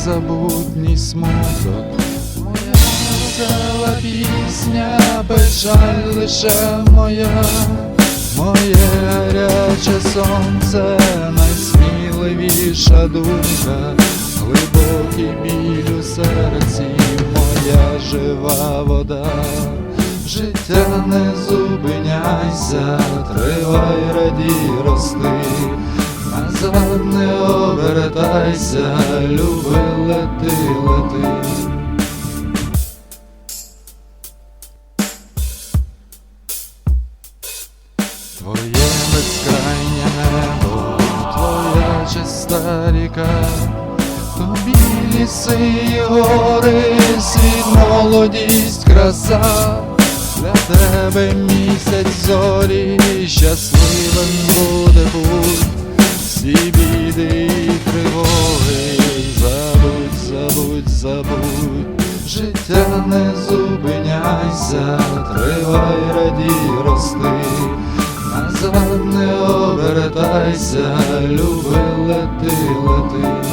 незабутній смуток. Моя весела пісня, печаль лише моя, моє гаряче сонце, найсміливіша думка, глибокий біль у серці, моя жива вода. Життя не зупиняйся, тривай, радій, рости, назад не обертайся, люби, лети, лети. Твоє безкрайнє небо, твоя чиста ріка, тобі ліси й гори, світ, молодість, краса, для тебе місяць зорі, щасливим буде зупиняйся, тривай, радій, рости. Назад не обертайся, люби, лети, лети.